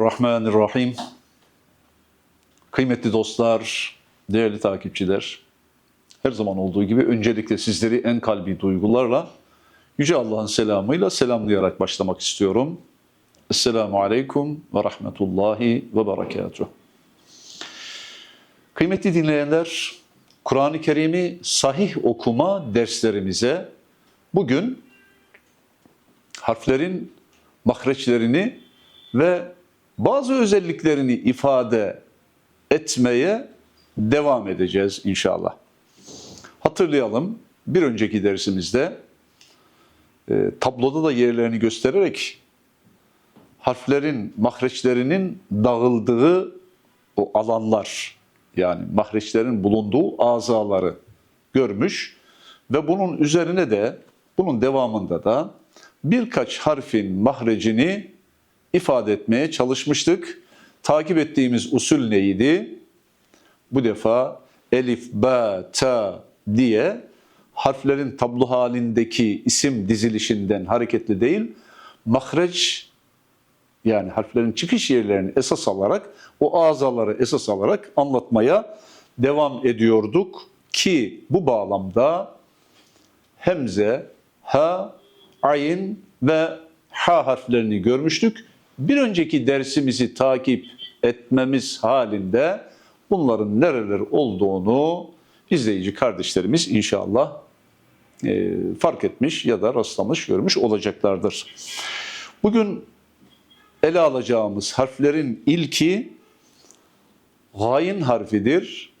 Bismillahirrahmanirrahim. Kıymetli dostlar, değerli takipçiler, her zaman olduğu gibi öncelikle sizleri en kalbi duygularla Yüce Allah'ın selamıyla selamlayarak başlamak istiyorum. Esselamu Aleyküm ve Rahmetullahi ve Berekatuhu. Kıymetli dinleyenler, Kur'an-ı Kerim'i sahih okuma derslerimize bugün harflerin mahreçlerini ve bazı özelliklerini ifade etmeye devam edeceğiz inşallah. Hatırlayalım bir önceki dersimizde e, tabloda da yerlerini göstererek harflerin mahreçlerinin dağıldığı o alanlar yani mahreçlerin bulunduğu azaları görmüş ve bunun üzerine de bunun devamında da birkaç harfin mahrecini ifade etmeye çalışmıştık. Takip ettiğimiz usul neydi? Bu defa elif, ba, ta diye harflerin tablo halindeki isim dizilişinden hareketli değil, mahreç yani harflerin çıkış yerlerini esas alarak, o azaları esas alarak anlatmaya devam ediyorduk ki bu bağlamda hemze, ha, ayn ve ha harflerini görmüştük. Bir önceki dersimizi takip etmemiz halinde bunların nereler olduğunu izleyici kardeşlerimiz inşallah e, fark etmiş ya da rastlamış, görmüş olacaklardır. Bugün ele alacağımız harflerin ilki gayin harfidir.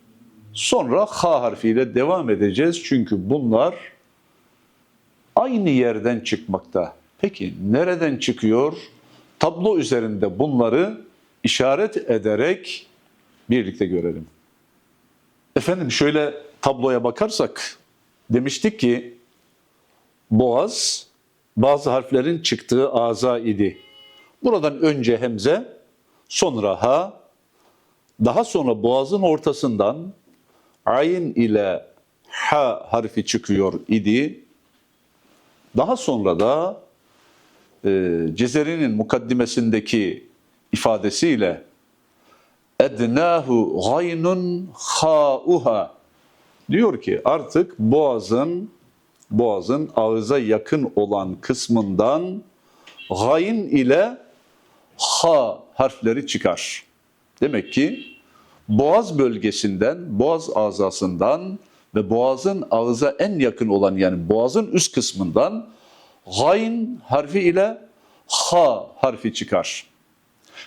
Sonra ha harfiyle devam edeceğiz. Çünkü bunlar aynı yerden çıkmakta. Peki nereden çıkıyor? Tablo üzerinde bunları işaret ederek birlikte görelim. Efendim şöyle tabloya bakarsak demiştik ki boğaz bazı harflerin çıktığı aza idi. Buradan önce hemze, sonra ha, daha sonra boğazın ortasından ayn ile ha harfi çıkıyor idi. Daha sonra da e, Cezeri'nin mukaddimesindeki ifadesiyle ednahu gaynun ha'uha diyor ki artık boğazın boğazın ağıza yakın olan kısmından gayn ile ha harfleri çıkar. Demek ki boğaz bölgesinden, boğaz azasından ve boğazın ağıza en yakın olan yani boğazın üst kısmından gayn harfi ile ha harfi çıkar.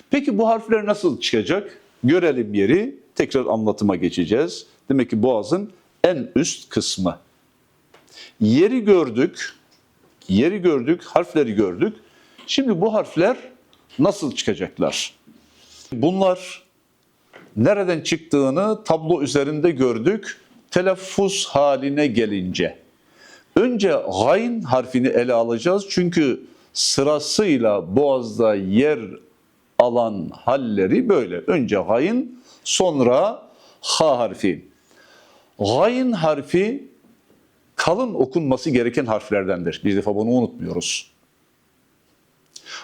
Peki bu harfler nasıl çıkacak? Görelim yeri, tekrar anlatıma geçeceğiz. Demek ki boğazın en üst kısmı. Yeri gördük, yeri gördük, harfleri gördük. Şimdi bu harfler nasıl çıkacaklar? Bunlar nereden çıktığını tablo üzerinde gördük. Telaffuz haline gelince. Önce gayn harfini ele alacağız. Çünkü sırasıyla boğazda yer alan halleri böyle. Önce gayn, sonra ha harfi. Gayn harfi kalın okunması gereken harflerdendir. Bir defa bunu unutmuyoruz.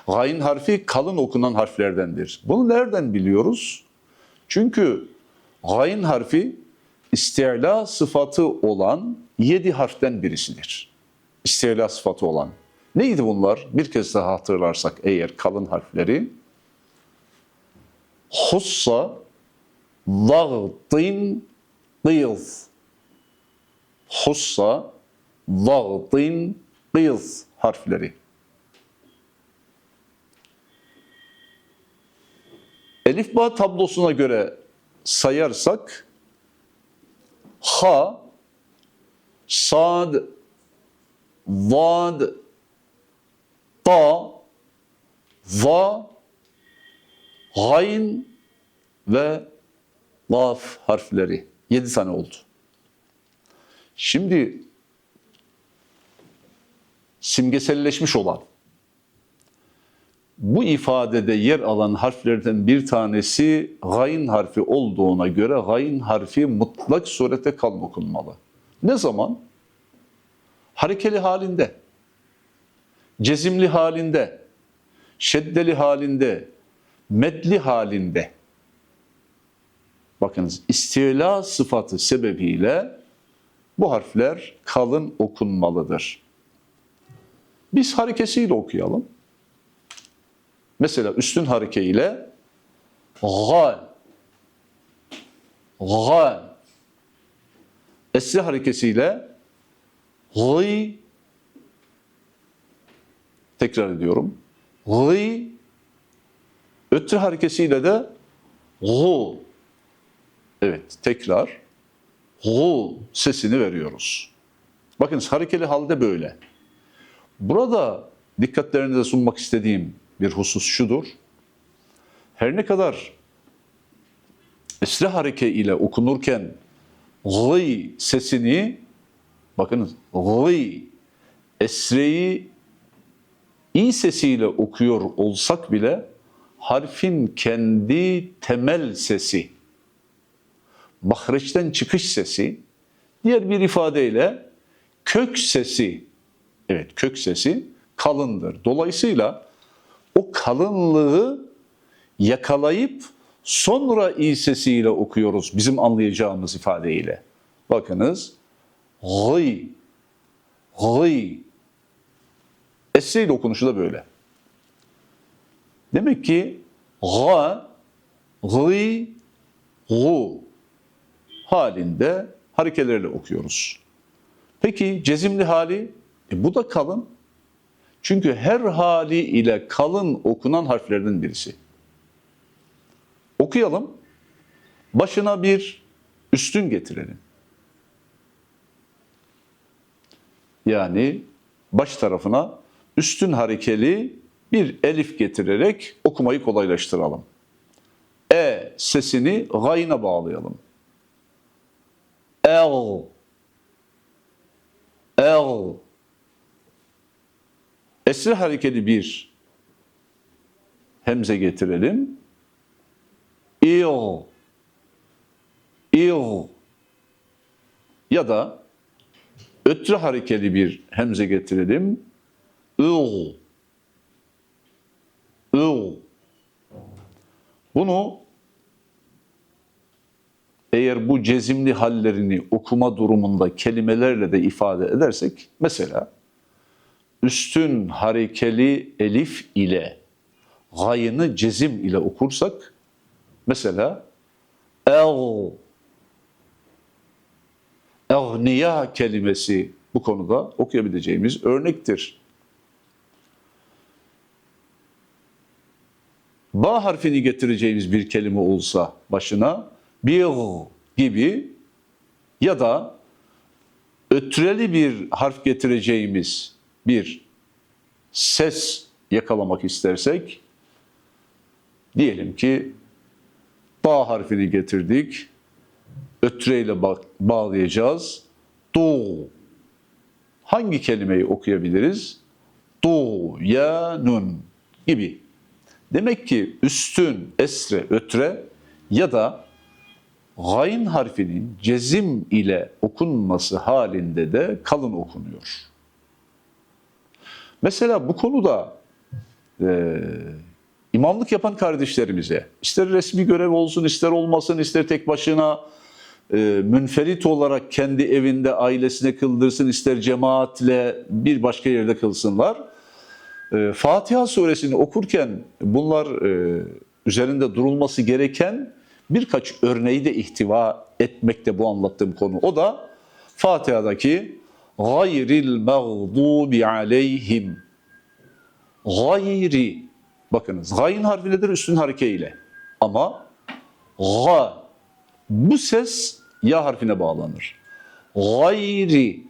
Gayn harfi kalın okunan harflerdendir. Bunu nereden biliyoruz? Çünkü gayn harfi istila sıfatı olan yedi harften birisidir. İstila sıfatı olan. Neydi bunlar? Bir kez daha hatırlarsak eğer kalın harfleri. Hussa, lağdin, qıyız. Hussa, lağdin, qıyız harfleri. Elif bağ tablosuna göre sayarsak ha, sad, vad, ta, va, gayn ve laf harfleri. Yedi tane oldu. Şimdi simgeselleşmiş olan bu ifadede yer alan harflerden bir tanesi gayn harfi olduğuna göre gayn harfi mutlak surete kalın okunmalı. Ne zaman? Harekeli halinde, cezimli halinde, şeddeli halinde, medli halinde bakınız istila sıfatı sebebiyle bu harfler kalın okunmalıdır. Biz harekesiyle okuyalım. Mesela üstün harekeyle gal gal esri harekesiyle gıy tekrar ediyorum. Gıy ötü harekesiyle de gu evet tekrar gu sesini veriyoruz. Bakın harekeli halde böyle. Burada dikkatlerinize sunmak istediğim bir husus şudur. Her ne kadar esre hareke ile okunurken gıy sesini bakınız gıy esreyi i sesiyle okuyor olsak bile harfin kendi temel sesi, mahreçten çıkış sesi, diğer bir ifadeyle kök sesi, evet kök sesi kalındır. Dolayısıyla o kalınlığı yakalayıp sonra i sesiyle okuyoruz bizim anlayacağımız ifadeyle. Bakınız, gıy, gıy, Esre okunuşu da böyle. Demek ki ga, gı, gu halinde harekelerle okuyoruz. Peki cezimli hali? E bu da kalın. Çünkü her hali ile kalın okunan harflerden birisi. Okuyalım. Başına bir üstün getirelim. Yani baş tarafına üstün harekeli bir elif getirerek okumayı kolaylaştıralım. E sesini gayna bağlayalım. El El Esri harekeli bir hemze getirelim. İl İl ya da ötrü harekeli bir hemze getirelim. ıl, ıl. Bunu eğer bu cezimli hallerini okuma durumunda kelimelerle de ifade edersek, mesela üstün harekeli elif ile gayını cezim ile okursak, mesela el, egniya kelimesi bu konuda okuyabileceğimiz örnektir. Ba harfini getireceğimiz bir kelime olsa başına bir gibi ya da ötreli bir harf getireceğimiz bir ses yakalamak istersek diyelim ki ba harfini getirdik. Ötreyle bağlayacağız. Du. Hangi kelimeyi okuyabiliriz? Du, ya, nun gibi. Demek ki üstün, esre, ötre ya da gayn harfinin cezim ile okunması halinde de kalın okunuyor. Mesela bu konuda e, imamlık yapan kardeşlerimize ister resmi görev olsun ister olmasın ister tek başına e, münferit olarak kendi evinde ailesine kıldırsın ister cemaatle bir başka yerde kılsınlar. E, Fatiha suresini okurken bunlar e, üzerinde durulması gereken birkaç örneği de ihtiva etmekte bu anlattığım konu. O da Fatiha'daki gayril mağdubi aleyhim gayri bakınız gayn harfi nedir üstün harekeyle ama ga bu ses ya harfine bağlanır. Gayri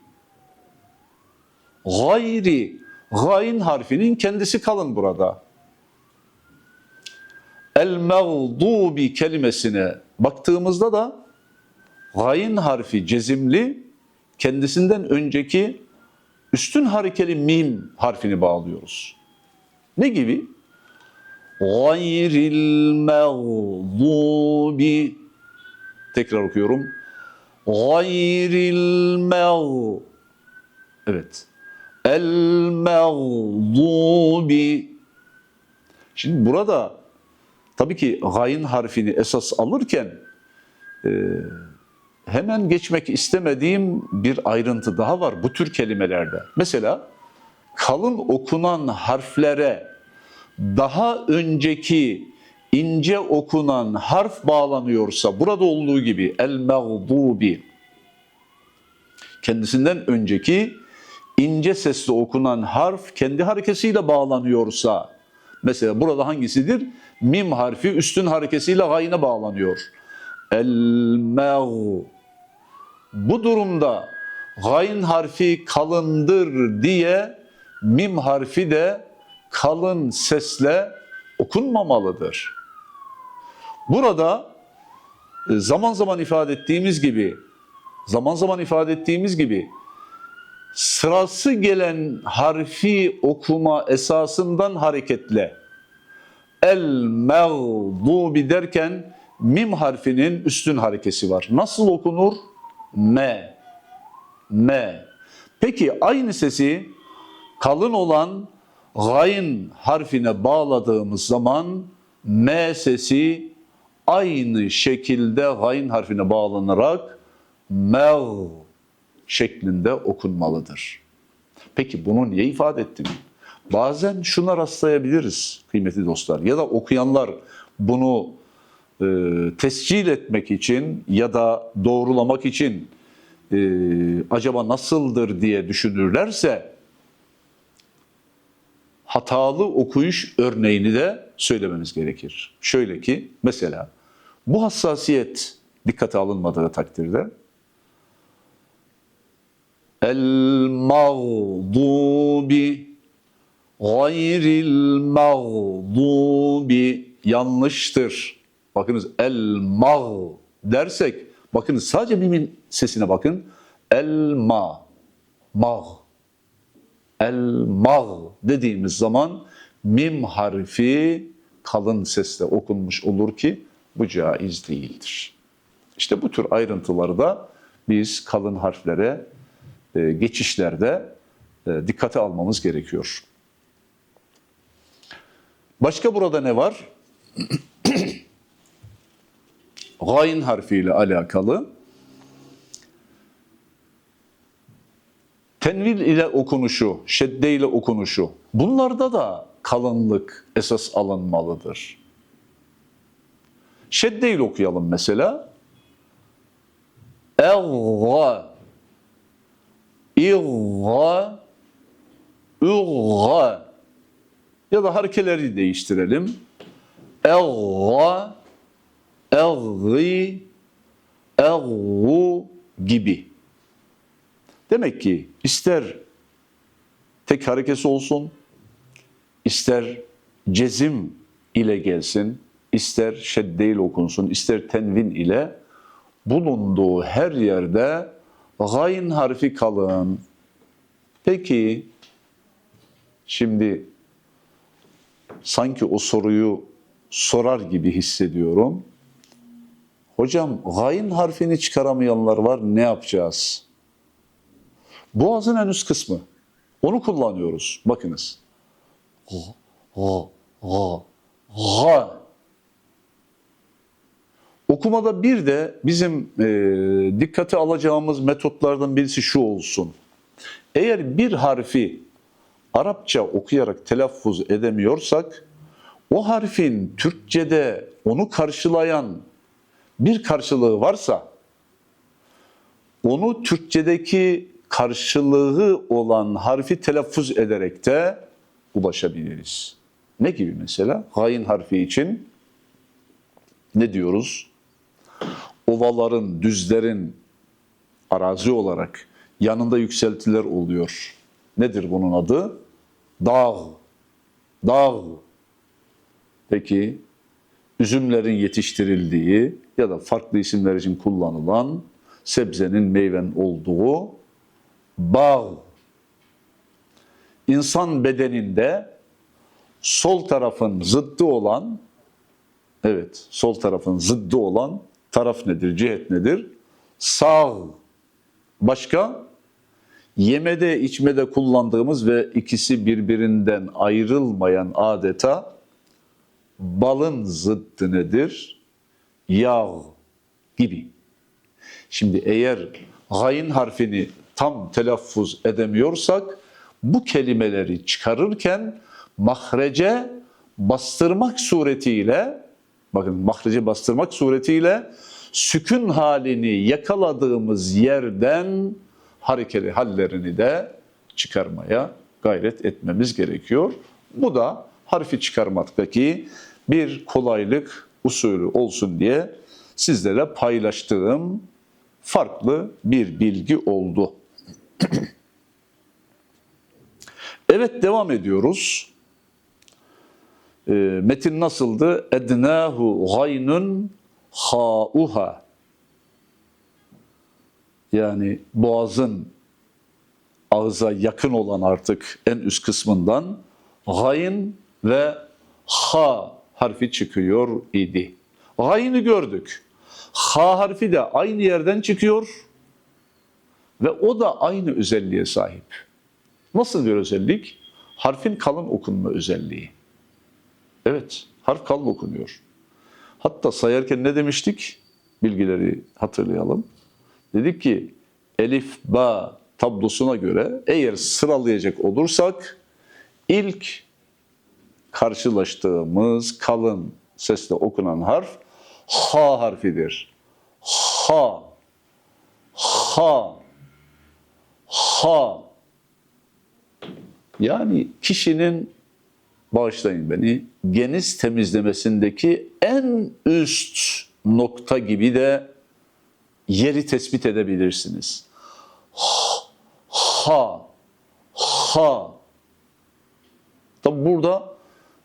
gayri gayn harfinin kendisi kalın burada. El mağdubi kelimesine baktığımızda da gayn harfi cezimli kendisinden önceki üstün harekeli mim harfini bağlıyoruz. Ne gibi? Gayril mağdubi Tekrar okuyorum. Gayril mağ Evet. El mağdubi Şimdi burada Tabii ki gayn harfini esas alırken e, hemen geçmek istemediğim bir ayrıntı daha var bu tür kelimelerde. Mesela kalın okunan harflere daha önceki ince okunan harf bağlanıyorsa burada olduğu gibi el mağdubi kendisinden önceki ince sesli okunan harf kendi harekesiyle bağlanıyorsa mesela burada hangisidir? Mim harfi üstün harekesiyle gayne bağlanıyor. El meğ bu durumda gayn harfi kalındır diye mim harfi de kalın sesle okunmamalıdır. Burada e, zaman zaman ifade ettiğimiz gibi zaman zaman ifade ettiğimiz gibi sırası gelen harfi okuma esasından hareketle el mağdubi derken mim harfinin üstün harekesi var. Nasıl okunur? Me. Me. Peki aynı sesi kalın olan gayn harfine bağladığımız zaman M sesi aynı şekilde gayn harfine bağlanarak mev şeklinde okunmalıdır. Peki bunu niye ifade ettim? Bazen şuna rastlayabiliriz kıymetli dostlar ya da okuyanlar bunu e, tescil etmek için ya da doğrulamak için e, acaba nasıldır diye düşünürlerse hatalı okuyuş örneğini de söylememiz gerekir. Şöyle ki mesela bu hassasiyet dikkate alınmadığı takdirde el mağdubi gayril mağdubi yanlıştır. Bakınız el mağ dersek bakınız sadece mimin sesine bakın. El ma mağ el mağ dediğimiz zaman mim harfi kalın sesle okunmuş olur ki bu caiz değildir. İşte bu tür ayrıntıları da biz kalın harflere e, geçişlerde e, dikkate almamız gerekiyor. Başka burada ne var? Gayn harfiyle alakalı. Tenvil ile okunuşu, şedde ile okunuşu. Bunlarda da kalınlık esas alınmalıdır. Şedde ile okuyalım mesela. Elga, İlga, Ülga. Ya da harekeleri değiştirelim. Elga, Elgi, Elgu gibi. Demek ki ister tek harekesi olsun, ister cezim ile gelsin, ister şedde ile okunsun, ister tenvin ile bulunduğu her yerde gayn harfi kalın. Peki şimdi sanki o soruyu sorar gibi hissediyorum. Hocam gayn harfini çıkaramayanlar var ne yapacağız? Boğazın en üst kısmı. Onu kullanıyoruz. Bakınız. Ga, ga, ga, ga. Okumada bir de bizim e, dikkate alacağımız metotlardan birisi şu olsun. Eğer bir harfi Arapça okuyarak telaffuz edemiyorsak, o harfin Türkçe'de onu karşılayan bir karşılığı varsa, onu Türkçedeki karşılığı olan harfi telaffuz ederek de ulaşabiliriz. Ne gibi mesela? Hain harfi için ne diyoruz? Ovaların, düzlerin arazi olarak yanında yükseltiler oluyor. Nedir bunun adı? Dağ. Dağ. Peki üzümlerin yetiştirildiği ya da farklı isimler için kullanılan sebzenin meyven olduğu bağ. İnsan bedeninde sol tarafın zıddı olan, evet sol tarafın zıddı olan taraf nedir, cihet nedir? Sağ. Başka? Yemede, içmede kullandığımız ve ikisi birbirinden ayrılmayan adeta balın zıttı nedir? Yağ gibi. Şimdi eğer gayn harfini tam telaffuz edemiyorsak bu kelimeleri çıkarırken mahrece bastırmak suretiyle bakın mahrece bastırmak suretiyle sükun halini yakaladığımız yerden harekeli hallerini de çıkarmaya gayret etmemiz gerekiyor. Bu da harfi çıkarmaktaki bir kolaylık usulü olsun diye sizlere paylaştığım farklı bir bilgi oldu. Evet devam ediyoruz. E, metin nasıldı? Ednahu gaynun ha'uha. Yani boğazın ağza yakın olan artık en üst kısmından gayn ve ha harfi çıkıyor idi. Gaynı gördük. Ha harfi de aynı yerden çıkıyor ve o da aynı özelliğe sahip. Nasıl bir özellik? Harfin kalın okunma özelliği. Evet, harf kalın okunuyor. Hatta sayarken ne demiştik? Bilgileri hatırlayalım. Dedik ki elif, ba tablosuna göre eğer sıralayacak olursak ilk karşılaştığımız kalın sesle okunan harf ha harfidir. Ha, ha, ha. Yani kişinin bağışlayın beni geniz temizlemesindeki en üst nokta gibi de yeri tespit edebilirsiniz. Ha, ha. Tabi burada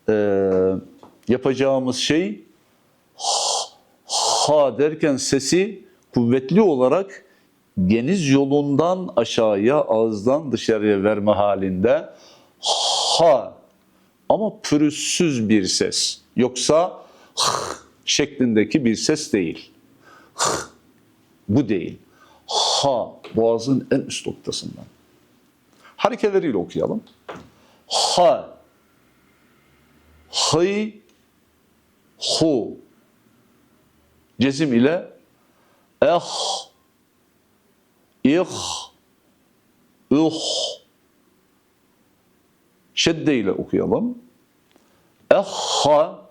e, yapacağımız şey ha derken sesi kuvvetli olarak geniz yolundan aşağıya ağızdan dışarıya verme halinde ha ama pürüzsüz bir ses. Yoksa h şeklindeki bir ses değil. H, bu değil. Ha boğazın en üst noktasından. Harekeleriyle okuyalım. Ha Hıy hu Cezim ile eh ih ih şedde ile okuyalım. Ehha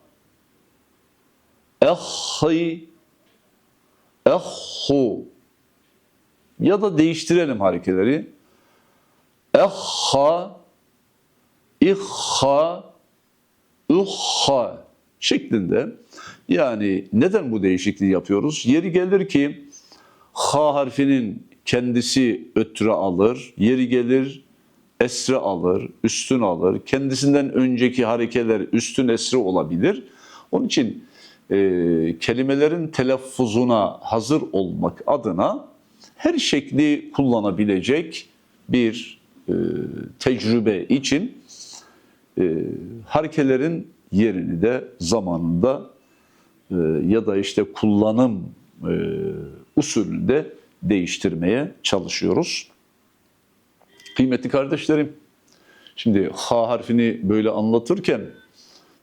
ehhi ehhu ya da değiştirelim harekeleri. Ehha ihha uhha şeklinde yani neden bu değişikliği yapıyoruz? Yeri gelir ki ha harfinin kendisi ötüre alır, yeri gelir esre alır, üstün alır. Kendisinden önceki harekeler üstün esre olabilir. Onun için e, kelimelerin telaffuzuna hazır olmak adına her şekli kullanabilecek bir e, tecrübe için e, harekelerin yerini de zamanında e, ya da işte kullanım e, usulünde değiştirmeye çalışıyoruz. Kıymetli kardeşlerim, şimdi ha harfini böyle anlatırken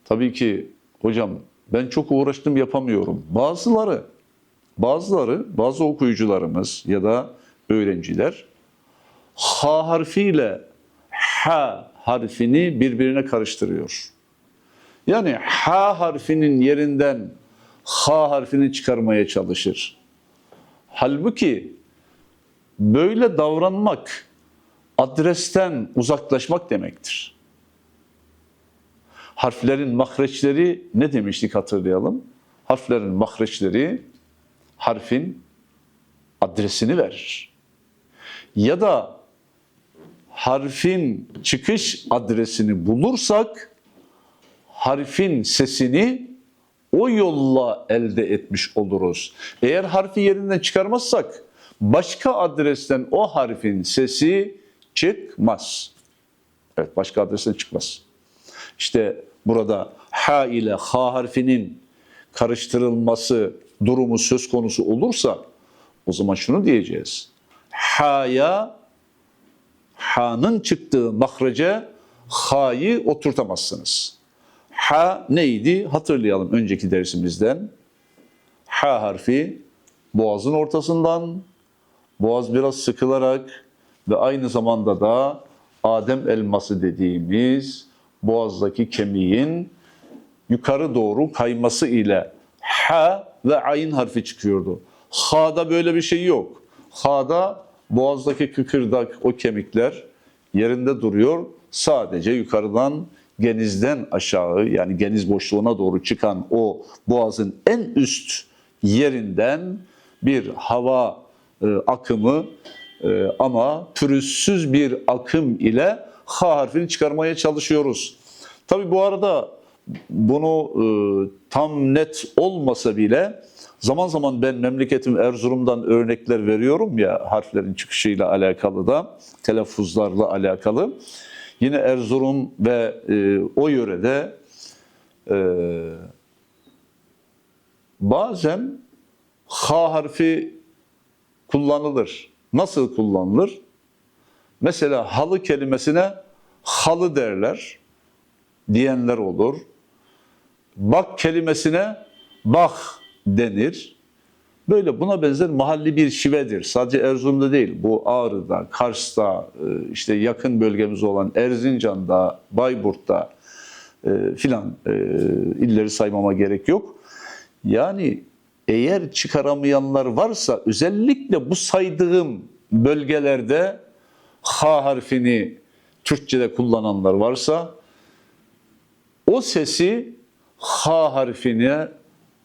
tabii ki hocam ben çok uğraştım yapamıyorum. Bazıları, bazıları, bazı okuyucularımız ya da öğrenciler ha harfiyle ha harfini birbirine karıştırıyor. Yani ha harfinin yerinden ha harfini çıkarmaya çalışır. Halbuki böyle davranmak adresten uzaklaşmak demektir. Harflerin mahreçleri ne demiştik hatırlayalım. Harflerin mahreçleri harfin adresini verir. Ya da harfin çıkış adresini bulursak harfin sesini o yolla elde etmiş oluruz. Eğer harfi yerinden çıkarmazsak başka adresten o harfin sesi çıkmaz. Evet başka adresten çıkmaz. İşte burada ha ile ha harfinin karıştırılması durumu söz konusu olursa o zaman şunu diyeceğiz. Ha'ya ha'nın çıktığı mahrece ha'yı oturtamazsınız. Ha neydi? Hatırlayalım önceki dersimizden. Ha harfi boğazın ortasından, boğaz biraz sıkılarak ve aynı zamanda da Adem elması dediğimiz boğazdaki kemiğin yukarı doğru kayması ile ha ve ayn harfi çıkıyordu. Ha'da böyle bir şey yok. Ha'da boğazdaki kıkırdak o kemikler yerinde duruyor. Sadece yukarıdan genizden aşağı yani geniz boşluğuna doğru çıkan o boğazın en üst yerinden bir hava e, akımı e, ama pürüzsüz bir akım ile H harfini çıkarmaya çalışıyoruz. Tabi bu arada bunu e, tam net olmasa bile zaman zaman ben memleketim Erzurum'dan örnekler veriyorum ya harflerin çıkışıyla alakalı da telaffuzlarla alakalı. Yine Erzurum ve e, o yörede e, bazen H harfi kullanılır. Nasıl kullanılır? Mesela halı kelimesine halı derler diyenler olur. Bak kelimesine bak denir. Böyle buna benzer mahalli bir şivedir. Sadece Erzurum'da değil, bu Ağrı'da, Kars'ta, e, işte yakın bölgemiz olan Erzincan'da, Bayburt'ta e, filan e, illeri saymama gerek yok. Yani eğer çıkaramayanlar varsa özellikle bu saydığım bölgelerde H harfini Türkçe'de kullananlar varsa o sesi H harfine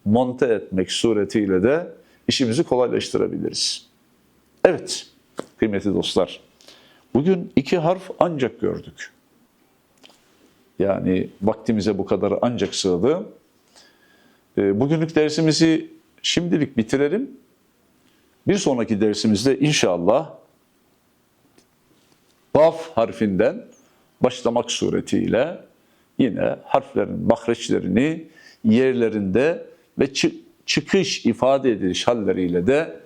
monte etmek suretiyle de işimizi kolaylaştırabiliriz. Evet kıymetli dostlar bugün iki harf ancak gördük. Yani vaktimize bu kadar ancak sığdı. E, Bugünlük dersimizi şimdilik bitirelim. Bir sonraki dersimizde inşallah Baf harfinden başlamak suretiyle yine harflerin mahreçlerini yerlerinde ve çı- çıkış ifade ediliş halleriyle de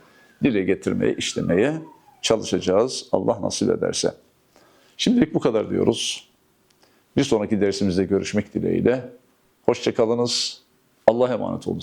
dile getirmeye, işlemeye çalışacağız Allah nasip ederse. Şimdilik bu kadar diyoruz. Bir sonraki dersimizde görüşmek dileğiyle. Hoşçakalınız. Allah'a emanet olunuz.